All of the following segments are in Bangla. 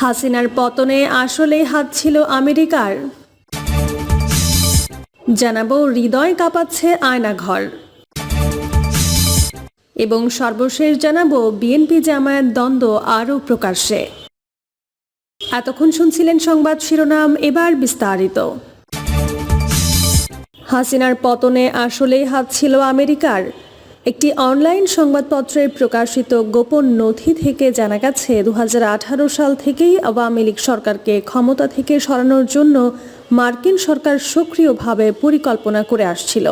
হাসিনার পতনে আসলেই হাত ছিল আমেরিকার। জানাব, হৃদয় কাঁপাচ্ছে আয়নাঘর। এবং সর্বশেষ জানাব, বিএনপি জামায়াত দ্বন্দ্ব আরও প্রকাশ্যে। এতক্ষণ শুনছিলেন সংবাদ শিরোনাম, এবার বিস্তারিত। হাসিনার পতনে আসলেই হাত ছিল আমেরিকার। একটি অনলাইন সংবাদপত্রে প্রকাশিত গোপন নথি থেকে জানা গেছে দু হাজার আঠারো সাল থেকেই আওয়ামী লীগ সরকারকে ক্ষমতা থেকে সরানোর জন্য মার্কিন সরকার সক্রিয়ভাবে পরিকল্পনা করে আসছিল।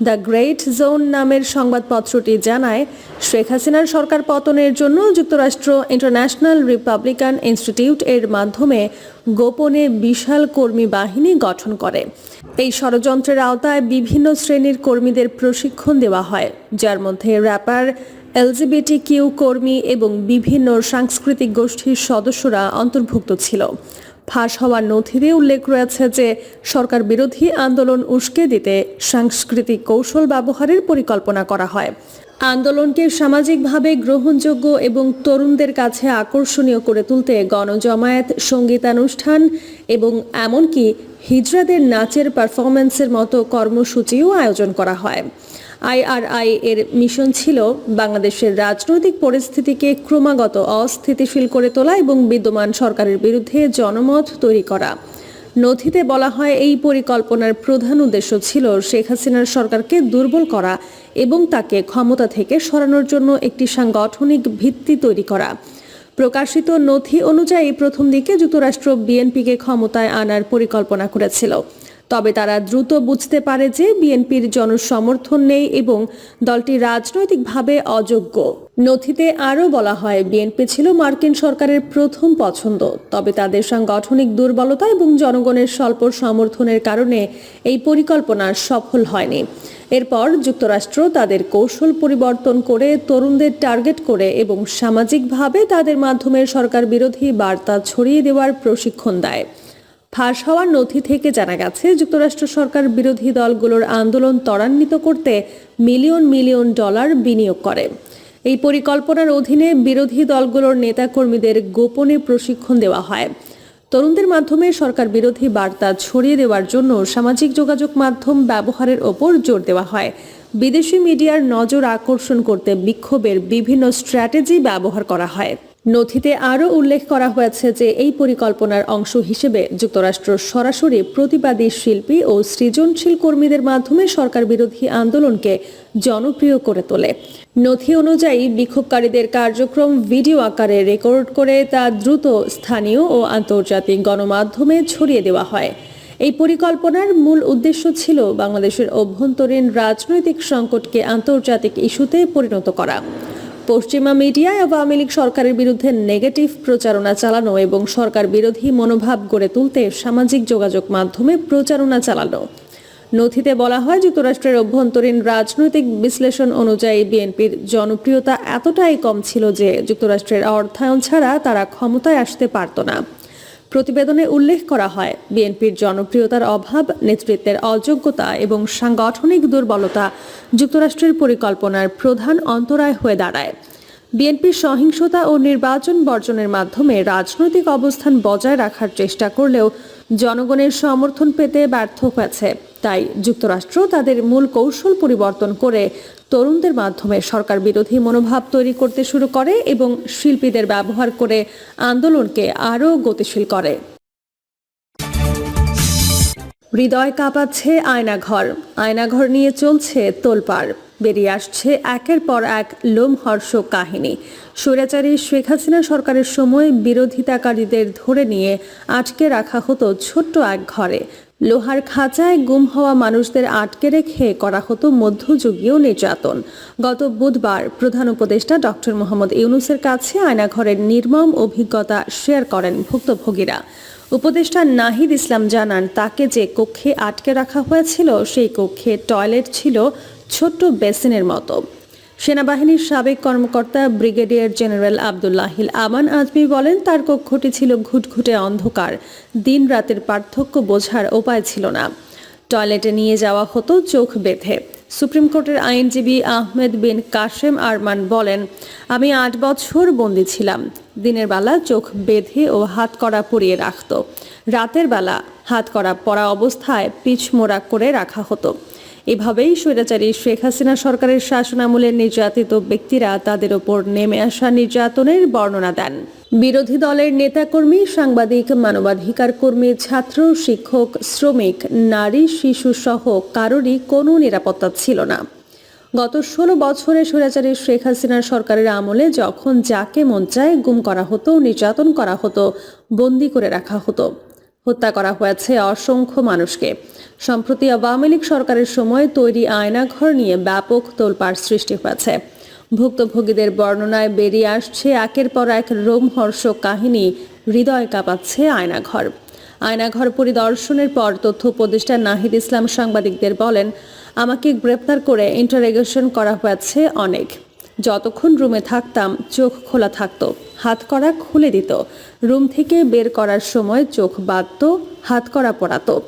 দ্য গ্রেট জোন নামের সংবাদপত্রটি জানায়, শেখ হাসিনার সরকার পতনের জন্য যুক্তরাষ্ট্র ইন্টারন্যাশনাল রিপাবলিকান ইনস্টিটিউট এর মাধ্যমে গোপনে বিশাল কর্মী বাহিনী গঠন করে। এই ষড়যন্ত্রের আওতায় বিভিন্ন শ্রেণির কর্মীদের প্রশিক্ষণ দেওয়া হয়, যার মধ্যে র্যাপার এলজিবিটি কিউ কর্মী এবং বিভিন্ন সাংস্কৃতিক গোষ্ঠীর সদস্যরা অন্তর্ভুক্ত ছিল। ফাঁস হওয়ার নথিতে উল্লেখ রয়েছে যে সরকার বিরোধী আন্দোলন উস্কে দিতে সাংস্কৃতিক কৌশল ব্যবহারের পরিকল্পনা করা হয়। আন্দোলনকে সামাজিকভাবে গ্রহণযোগ্য এবং তরুণদের কাছে আকর্ষণীয় করে তুলতে গণজমায়েত, সঙ্গীতানুষ্ঠান এবং এমনকি হিজড়াদের নাচের পারফরমেন্সের মতো কর্মসূচিও আয়োজন করা হয়। আইআরআই এর মিশন ছিল বাংলাদেশের রাজনৈতিক পরিস্থিতিকে ক্রমাগত অস্থিতিশীল করে তোলা এবং বিদ্যমান সরকারের বিরুদ্ধে জনমত তৈরি করা। নথিতে বলা হয়, এই পরিকল্পনার প্রধান উদ্দেশ্য ছিল শেখ হাসিনার সরকারকে দুর্বল করা এবং তাকে ক্ষমতা থেকে সরানোর জন্য একটি সাংগঠনিক ভিত্তি তৈরি করা। প্রকাশিত নথি অনুযায়ী প্রথম দিকে যুক্তরাষ্ট্র বিএনপিকে ক্ষমতায় আনার পরিকল্পনা করেছিল। তবে তারা দ্রুত বুঝতে পারে যে বিএনপির জনসমর্থন নেই এবং দলটি রাজনৈতিকভাবে অযোগ্য। নথিতে আরও বলা হয়, বিএনপি ছিল মার্কিন সরকারের প্রথম পছন্দ, তবে তাদের সাংগঠনিক দুর্বলতা এবং জনগণের স্বল্প সমর্থনের কারণে এই পরিকল্পনা সফল হয়নি। এরপর যুক্তরাষ্ট্র তাদের কৌশল পরিবর্তন করে তরুণদের টার্গেট করে এবং সামাজিকভাবে তাদের মাধ্যমে সরকার বিরোধী বার্তা ছড়িয়ে দেওয়ার প্রশিক্ষণ দেয়। ফাঁস হওয়ার নথি থেকে জানা গেছে, যুক্তরাষ্ট্র সরকার বিরোধী দলগুলোর আন্দোলন ত্বরান্বিত করতে মিলিয়ন মিলিয়ন ডলার বিনিয়োগ করে। এই পরিকল্পনার অধীনে বিরোধী দলগুলোর নেতাকর্মীদের গোপনে প্রশিক্ষণ দেওয়া হয়। তরুণদের মাধ্যমে সরকার বিরোধী বার্তা ছড়িয়ে দেওয়ার জন্য সামাজিক যোগাযোগ মাধ্যম ব্যবহারের ওপর জোর দেওয়া হয়। বিদেশি মিডিয়ার নজর আকর্ষণ করতে বিক্ষোভের বিভিন্ন স্ট্র্যাটেজি ব্যবহার করা হয়। নথিতে আরও উল্লেখ করা হয়েছে যে এই পরিকল্পনার অংশ হিসেবে যুক্তরাষ্ট্র সরাসরি প্রতিবাদী শিল্পী ও সৃজনশীল কর্মীদের মাধ্যমে সরকার বিরোধী আন্দোলনকে জনপ্রিয় করে তোলে। নথি অনুযায়ী, বিক্ষোভকারীদের কার্যক্রম ভিডিও আকারে রেকর্ড করে তা দ্রুত স্থানীয় ও আন্তর্জাতিক গণমাধ্যমে ছড়িয়ে দেওয়া হয়। এই পরিকল্পনার মূল উদ্দেশ্য ছিল বাংলাদেশের অভ্যন্তরীণ রাজনৈতিক সংকটকে আন্তর্জাতিক ইস্যুতে পরিণত করা। পশ্চিমা মিডিয়ায় আওয়ামী লীগ সরকারের বিরুদ্ধে নেগেটিভ প্রচারণা চালানো এবং সরকার বিরোধী মনোভাব গড়ে তুলতে সামাজিক যোগাযোগ মাধ্যমে প্রচারণা চালানো নথিতে বলা হয়, যুক্তরাষ্ট্রের অভ্যন্তরীণ রাজনৈতিক বিশ্লেষণ অনুযায়ী বিএনপির জনপ্রিয়তা এতটাই কম ছিল যে যুক্তরাষ্ট্রের অর্থায়ন ছাড়া তারা ক্ষমতায় আসতে পারত না। প্রতিবেদনে উল্লেখ করা হয়, বিএনপির জনপ্রিয়তার অভাব, নেতৃত্বের অযোগ্যতা এবং সাংগঠনিক দুর্বলতা যুক্তরাষ্ট্রের পরিকল্পনার প্রধান অন্তরায় হয়ে দাঁড়ায়। বিএনপির সহিংসতা ও নির্বাচন বর্জনের মাধ্যমে রাজনৈতিক অবস্থান বজায় রাখার চেষ্টা করলেও জনগণের সমর্থন পেতে ব্যর্থ হয়েছে। তাই যুক্তরাষ্ট্র তাদের মূল কৌশল পরিবর্তন করে তরুণদের মাধ্যমে সরকার বিরোধী মনোভাব তৈরি করতে শুরু করে এবং শিল্পীদের ব্যবহার করে আন্দোলনকে আরও গতিশীল করে। হৃদয় কাঁপাচ্ছে আয়নাঘর। আয়নাঘর নিয়ে চলছে তোলপাড়। বেরিয়ে আসছে একের পর এক লোমহর্ষক কাহিনী। স্বৈরাচারী শেখ হাসিনা সরকারের সময় বিরোধিতাকারীদের ধরে নিয়ে আটকে রাখা হতো ছোট্ট এক ঘরে। লোহার খাঁচায় গুম হওয়া মানুষদের আটকে রেখে করা হতো মধ্যযুগীয় নির্যাতন। গত বুধবার প্রধান উপদেষ্টা ডক্টর মোহাম্মদ ইউনুসের কাছে আয়নাঘরের নির্মম অভিজ্ঞতা শেয়ার করেন ভুক্তভোগীরা। উপদেষ্টা নাহিদ ইসলাম জানান, তাকে যে কক্ষে আটকে রাখা হয়েছিল, সেই কক্ষে টয়লেট ছিল ছোট্ট বেসিনের মতো। সেনাবাহিনীর সাবেক কর্মকর্তা ব্রিগেডিয়ার জেনারেল আবদুল্লাহিল আমান আজমি বলেন, তার কক্ষটি ছিল ঘুটঘুটে অন্ধকার। দিন রাতের পার্থক্য বোঝার উপায় ছিল না। টয়লেটে নিয়ে যাওয়া হতো চোখ বেঁধে। সুপ্রিম কোর্টের আইনজীবী আহমেদ বিন কাশেম আরমান বলেন, আমি আট বছর বন্দি ছিলাম। দিনের বেলা চোখ বেঁধে ও হাত করা পরিয়ে রাখত। রাতের বেলা হাত করা পরা অবস্থায় পিছমোড়া করে রাখা হতো। এভাবেই স্বৈরাচারী শেখ হাসিনা সরকারের শাসনামলের নির্যাতিত ব্যক্তিরা তাদের ওপর নেমে আসা নির্যাতনের বর্ণনা দেন। বিরোধী দলের নেতাকর্মী সাংবাদিক মানবাধিকার কর্মী ছাত্র শিক্ষক শ্রমিক নারী শিশু সহ কারোরই কোনো নিরাপত্তা ছিল না। গত ষোলো বছরে স্বৈরাচারী শেখ হাসিনার সরকারের আমলে যখন যাকে মন চায় গুম করা হতো, নির্যাতন করা হতো, বন্দি করে রাখা হতো। হত্যা করা হয়েছে অসংখ্য মানুষকে। সম্প্রতি আওয়ামী লীগ সরকারের সময় তৈরি আয়নাঘর নিয়ে ব্যাপক তোলপাড় সৃষ্টি হয়েছে। ভুক্তভোগীদের বর্ণনায় বেরিয়ে আসছে একের পর এক রোমহর্ষক কাহিনী, হৃদয় কাঁপাচ্ছে আয়নাঘর। আয়নাঘর পরিদর্শনের পর তথ্য উপদেষ্টা নাহিদ ইসলাম সাংবাদিকদের বলেন, আমাকে গ্রেপ্তার করে ইন্টারেগেশন করা হয়েছে অনেক। যতক্ষণ রুমে থাকতাম, চোখ খোলা থাকতো। হাত করা খুলে দিত। রুম থেকে বের করার সময় চোখ বাঁধত, হাত করা পড়াতো।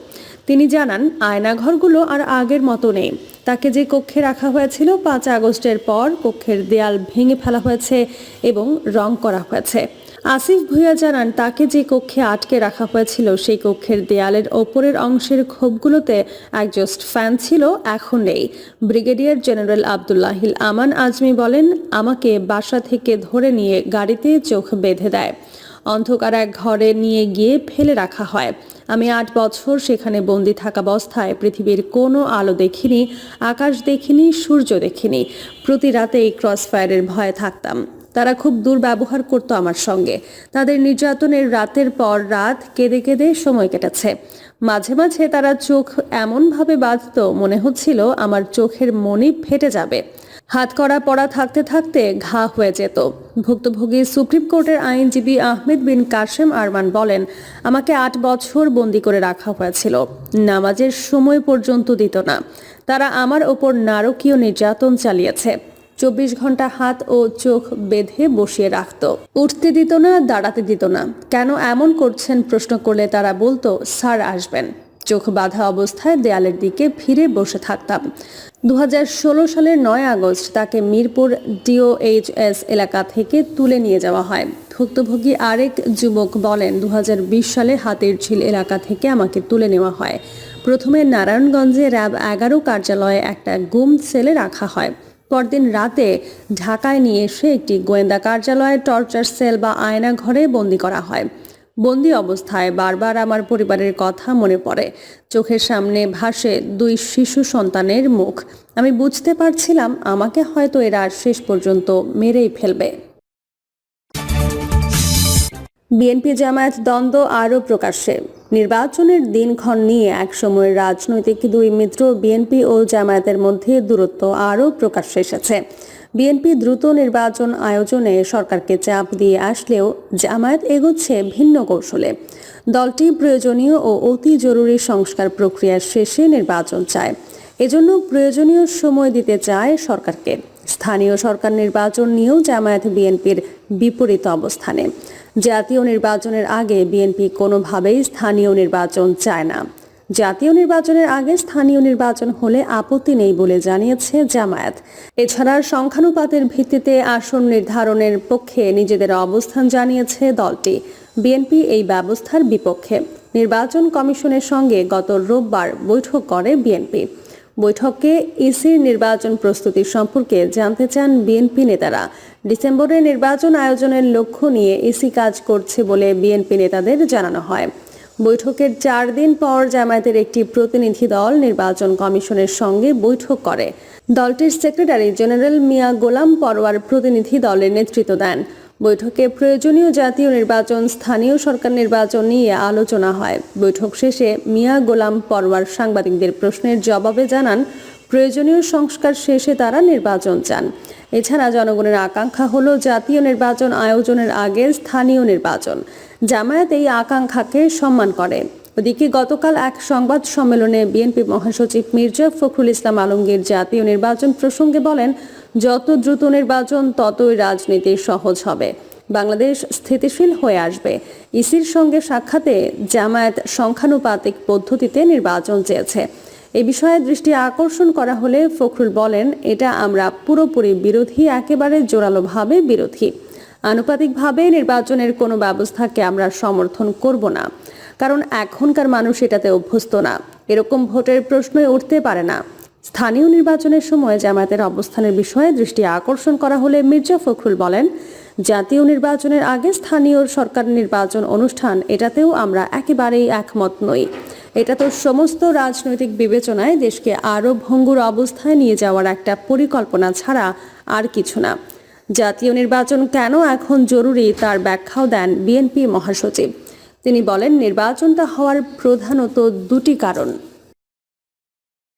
তিনি জানান, আয়নাঘরগুলো আর আগের মতো নেই। তাকে যে কক্ষে রাখা হয়েছিল, পাঁচ আগস্টের পর কক্ষের দেয়াল ভেঙে ফেলা হয়েছে এবং রং করা হয়েছে। আসিফ ভুইয়া জানান, তাকে যে কক্ষে আটকে রাখা হয়েছিল সেই কক্ষের দেয়ালের ওপরের অংশের ক্ষোভগুলোতে একজস্ট ফ্যান ছিল, এখন নেই। ব্রিগেডিয়ার জেনারেল আবদুল্লাহিল আমান আজমি বলেন, আমাকে বাসা থেকে ধরে নিয়ে গাড়িতে চোখ বেঁধে দেয়। অন্ধকার এক ঘরে নিয়ে গিয়ে ফেলে রাখা হয়। আমি আট বছর সেখানে বন্দি থাকা অবস্থায় পৃথিবীর কোনো আলো দেখিনি, আকাশ দেখিনি, সূর্য দেখিনি। প্রতি রাতেই ক্রস ফায়ারের ভয়ে থাকতাম। তারা খুব দুর্ব্যবহার করতো আমার সঙ্গে। তাদের নির্যাতনের রাতের পর রাত কেঁদে কেঁদে সময় কেটেছে। মাঝে মাঝে তারা চোখ এমনভাবে বাঁধত, মনে হচ্ছিল আমার চোখের মনি ফেটে যাবে। হাত করা পড়া থাকতে থাকতে ঘা হয়ে যেত। ভুক্তভোগী সুপ্রিম কোর্টের আইনজীবী আহমেদ বিন কাশেম আরমান বলেন, আমাকে আট বছর বন্দি করে রাখা হয়েছিল। নামাজের সময় পর্যন্ত দিত না। তারা আমার ওপর নারকীয় নির্যাতন চালিয়েছে। চব্বিশ ঘণ্টা হাত ও চোখ বেঁধে বসিয়ে রাখত। উঠতে দিত না, দাঁড়াতে দিত না। কেন এমন করছেন প্রশ্ন করলে তারা বলতো, স্যার আসবেন। চোখ বাঁধা অবস্থায় দেয়ালের দিকে ফিরে বসে থাকতাম। দু হাজার ষোলো সালের নয় আগস্ট তাকে মিরপুর ডিওএইচএস এলাকা থেকে তুলে নিয়ে যাওয়া হয়। ভুক্তভোগী আরেক যুবক বলেন দু হাজার বিশ সালে হাতের ঝিল এলাকা থেকে আমাকে তুলে নেওয়া হয়। প্রথমে নারায়ণগঞ্জে র্যাব এগারো কার্যালয়ে একটা গুম সেলে রাখা হয়। পরদিন রাতে ঢাকায় নিয়ে এসে একটি গোয়েন্দা কার্যালয়ে টর্চার সেল বা আয়না ঘরে বন্দি করা হয়। বন্দি অবস্থায় বারবার আমার পরিবারের কথা মনে পড়ে। চোখের সামনে ভাসে দুই শিশু সন্তানের মুখ। আমি বুঝতে পারছিলাম আমাকে হয়তো এরা শেষ পর্যন্ত মেরেই ফেলবে। বিএনপি জামায়াত দ্বন্দ্ব আরও প্রকাশ্যে। নির্বাচনের দিনক্ষণ নিয়ে একসময় রাজনৈতিক দুই মিত্র বিএনপি ও জামায়াতের মধ্যে দূরত্ব আরও প্রকাশ্যে এসেছে। বিএনপি দ্রুত নির্বাচন আয়োজনে সরকারকে চাপ দিয়ে আসলেও জামায়াত এগোচ্ছে ভিন্ন কৌশলে। দলটি প্রয়োজনীয় ও অতি জরুরি সংস্কার প্রক্রিয়া শেষে নির্বাচন চায়। এজন্য প্রয়োজনীয় সময় দিতে চায় সরকারকে। স্থানীয় সরকার নির্বাচন নিয়েও জামায়াত বিএনপির বিপরীত অবস্থানে। জাতীয় নির্বাচনের আগে বিএনপি কোনোভাবেই স্থানীয় নির্বাচন চায় না। জাতীয় নির্বাচনের আগে স্থানীয় নির্বাচন হলে আপত্তি নেই বলে জানিয়েছে জামায়াত। এছাড়া সংখ্যানুপাতের ভিত্তিতে আসন নির্ধারণের পক্ষে নিজেদের অবস্থান জানিয়েছে দলটি। বিএনপি এই ব্যবস্থার বিপক্ষে। নির্বাচন কমিশনের সঙ্গে গত রোববার বৈঠক করে বিএনপি। বৈঠকে ইসির নির্বাচন প্রস্তুতি সম্পর্কে জানতে চান বিএনপি নেতারা। ডিসেম্বরে নির্বাচন আয়োজনের লক্ষ্য নিয়ে ইসি কাজ করছে বলে বিএনপি নেতাদের জানানো হয়। বৈঠকের চার দিন পর জামায়াতের একটি প্রতিনিধি দল নির্বাচন কমিশনের সঙ্গে বৈঠক করে। দলটির সেক্রেটারি জেনারেল মিয়া গোলাম পরোয়ার প্রতিনিধি দলের নেতৃত্ব দেন। বৈঠকে প্রয়োজনীয় জাতীয় নির্বাচন, স্থানীয় সরকার নির্বাচন নিয়ে আলোচনা হয়। বৈঠক শেষে মিয়া গোলাম পরওয়ার সাংবাদিকদের প্রশ্নের জবাবে জানান, প্রয়োজনীয় সংস্কার শেষে তারা নির্বাচন চান। এছাড়া জনগণের আকাঙ্ক্ষা হলো জাতীয় নির্বাচন আয়োজনের আগে স্থানীয় নির্বাচন। জামায়াত এই আকাঙ্ক্ষাকে সম্মান করে। ওদিকে গতকাল এক সংবাদ সম্মেলনে বিএনপি মহাসচিব মির্জা ফখরুল ইসলাম আলমগীর জাতীয় নির্বাচন প্রসঙ্গে বলেন যত দ্রুত নির্বাচন, ততই রাজনীতি সহজ হবে। বাংলাদেশ স্থিতিশীল হয়ে আসবে। ইসির সঙ্গে সাক্ষাতে জামায়াত সংখ্যানুপাতিক পদ্ধতিতে নির্বাচন চেয়েছে। এ বিষয়ে দৃষ্টি আকর্ষণ করা হলে ফখরুল বলেন, এটা আমরা পুরোপুরি বিরোধী, একেবারে জোরালোভাবে বিরোধী। আনুপাতিকভাবে নির্বাচনের কোনো ব্যবস্থাকে আমরা সমর্থন করব না। কারণ এখনকার মানুষ এটাতে অভ্যস্ত না। এরকম ভোটের প্রশ্নই উঠতে পারে না। স্থানীয় নির্বাচনের সময় জামায়াতের অবস্থানের বিষয়ে দৃষ্টি আকর্ষণ করা হলে মির্জা ফখরুল বলেন, জাতীয় নির্বাচনের আগে স্থানীয় সরকার নির্বাচন অনুষ্ঠান, এটাতেও আমরা একেবারেই একমত নই। এটা তো সমস্ত রাজনৈতিক বিবেচনায় দেশকে আরও ভঙ্গুর অবস্থায় নিয়ে যাওয়ার একটা পরিকল্পনা ছাড়া আর কিছু না। জাতীয় নির্বাচন কেন এখন জরুরি তার ব্যাখ্যাও দেন বিএনপি মহাসচিব। তিনি বলেন, নির্বাচনটা হওয়ার প্রধানত দুটি কারণ।